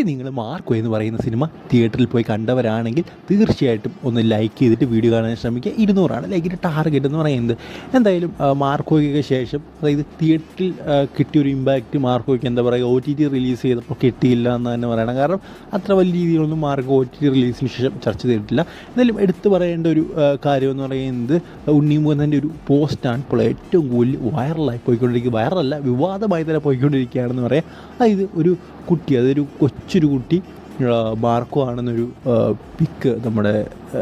ഇനി നിങ്ങൾ മാർക്കോ എന്ന് പറയുന്ന സിനിമ തിയേറ്ററിൽ പോയി കണ്ടവരാണെങ്കിൽ തീർച്ചയായിട്ടും ഒന്ന് ലൈക്ക് ചെയ്തിട്ട് വീഡിയോ കാണാൻ ശ്രമിക്കുക. ഇരുന്നൂറാണ് ലൈക്കിന്റെ ടാർഗറ്റ് എന്ന് പറയുന്നത്. എന്തായാലും മാർക്കോയ്ക്ക് ശേഷം അതായത് തിയേറ്ററിൽ കിട്ടിയൊരു ഇമ്പാക്റ്റ് മാർക്കോയ്ക്ക് എന്താ പറയുക ഒ ടി ടി റിലീസ് ചെയ്തപ്പോൾ കിട്ടിയില്ല എന്ന് തന്നെ പറയണം. കാരണം അത്ര വലിയ രീതിയിലൊന്നും മാർക്കോ ഒ ടി ടി റിലീസിന് ശേഷം ചർച്ച ചെയ്തിട്ടില്ല. എന്തായാലും എടുത്തു പറയേണ്ട ഒരു കാര്യം എന്ന് പറയുന്നത് ഉണ്ണിമുഖന്റെ ഒരു പോസ്റ്റാണ് ഇപ്പോൾ ഏറ്റവും കൂടുതൽ വൈറലായി പോയിക്കൊണ്ടിരിക്കുക. വൈറലല്ല വിവാദമായി തന്നെ പോയിക്കൊണ്ടിരിക്കുകയാണെന്ന് പറയാം. അതായത് ഒരു കുട്ടി അതൊരു കൊച്ചൊരു കുട്ടി മാർക്കോ ആണെന്നൊരു പിക്ക് നമ്മുടെ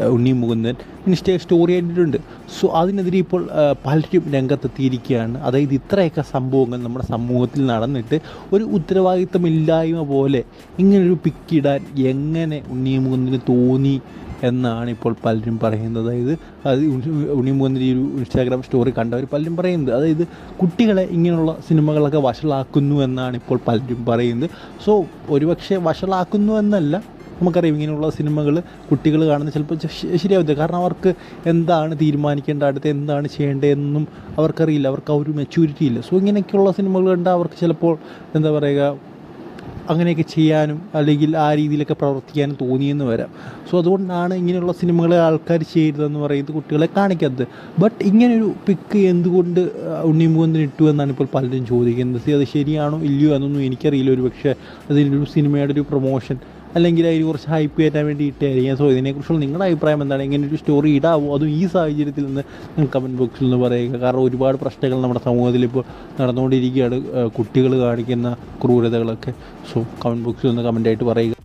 ഉണ്ണി മുകുന്ദൻ ഇൻസ്റ്റ സ്റ്റോറി ആയിട്ടുണ്ട് സോ അതിനെതിരെ ഇപ്പോൾ പലരും രംഗത്തെത്തിയിരിക്കുകയാണ്. അതായത് ഇത്രയൊക്കെ സംഭവങ്ങൾ നമ്മുടെ സമൂഹത്തിൽ നടന്നിട്ട് ഒരു ഉത്തരവാദിത്തമില്ലായ്മ പോലെ ഇങ്ങനൊരു പിക്കിടാൻ എങ്ങനെ ഉണ്ണി മുകുന്ദന് തോന്നി എന്നാണ് ഇപ്പോൾ പലരും പറയുന്നത്. അതായത് അത് ഉണ്ണി- ഉണ്ണി ഈ ഒരു ഇൻസ്റ്റാഗ്രാം സ്റ്റോറി കണ്ടവർ പലരും പറയുന്നത്. അതായത് കുട്ടികളെ ഇങ്ങനെയുള്ള സിനിമകളൊക്കെ വഷളാക്കുന്നു എന്നാണ് ഇപ്പോൾ പലരും പറയുന്നത്. സോ ഒരുപക്ഷെ വഷളാക്കുന്നു എന്നല്ല നമുക്കറിയാം ഇങ്ങനെയുള്ള സിനിമകൾ കുട്ടികൾ കാണുന്നത് ചിലപ്പോൾ ശരിയാവില്ല കാരണം അവർക്ക് എന്താണ് തീരുമാനിക്കേണ്ട അടുത്ത് എന്താണ് ചെയ്യേണ്ടതെന്നും അവർക്കറിയില്ല. അവർക്ക് ആ ഒരു മെച്യൂരിറ്റി ഇല്ല. സോ ഇങ്ങനെയൊക്കെയുള്ള സിനിമകൾ കണ്ടാൽ അവർക്ക് ചിലപ്പോൾ എന്താ പറയുക അങ്ങനെയൊക്കെ ചെയ്യാനും അല്ലെങ്കിൽ ആ രീതിയിലൊക്കെ പ്രവർത്തിക്കാനും തോന്നിയെന്ന് വരാം. സോ അതുകൊണ്ടാണ് ഇങ്ങനെയുള്ള സിനിമകളെ ആൾക്കാർ ചെയ്യരുതെന്ന് പറയുന്നത് കുട്ടികളെ കാണിക്കാത്തത്. ബട്ട് ഇങ്ങനൊരു പിക്ക് എന്തുകൊണ്ട് ഉണ്ണിമുഖത്തിന് ഇട്ടു എന്നാണ് ഇപ്പോൾ പലരും ചോദിക്കുന്നത്. അത് ശരിയാണോ ഇല്ലയോ എന്നൊന്നും എനിക്കറിയില്ല. ഒരു പക്ഷേ അതിന്റെ ഒരു സിനിമയുടെ ഒരു പ്രൊമോഷൻ അല്ലെങ്കിൽ അതിന് കുറച്ച് ഹൈപ്പ് കയറ്റാൻ വേണ്ടി ഇട്ടായിരിക്കാം സോ ഇതിനെക്കുറിച്ചുള്ള നിങ്ങളുടെ അഭിപ്രായം എന്താണ്? ഇങ്ങനെ ഒരു സ്റ്റോറി ഇടാവോ? അതും ഈ സാഹചര്യത്തിൽ നിന്ന് കമന്റ് ബോക്സിൽ നിന്ന് പറയുക. കാരണം ഒരുപാട് പ്രശ്നങ്ങൾ നമ്മുടെ സമൂഹത്തിൽ ഇപ്പോൾ നടന്നുകൊണ്ടിരിക്കുകയാണ്. കുട്ടികൾ കാണിക്കുന്ന ക്രൂരതകളൊക്കെ. സോ കമന്റ് ബോക്സിൽ ഒന്ന് കമന്റായിട്ട് പറയുക.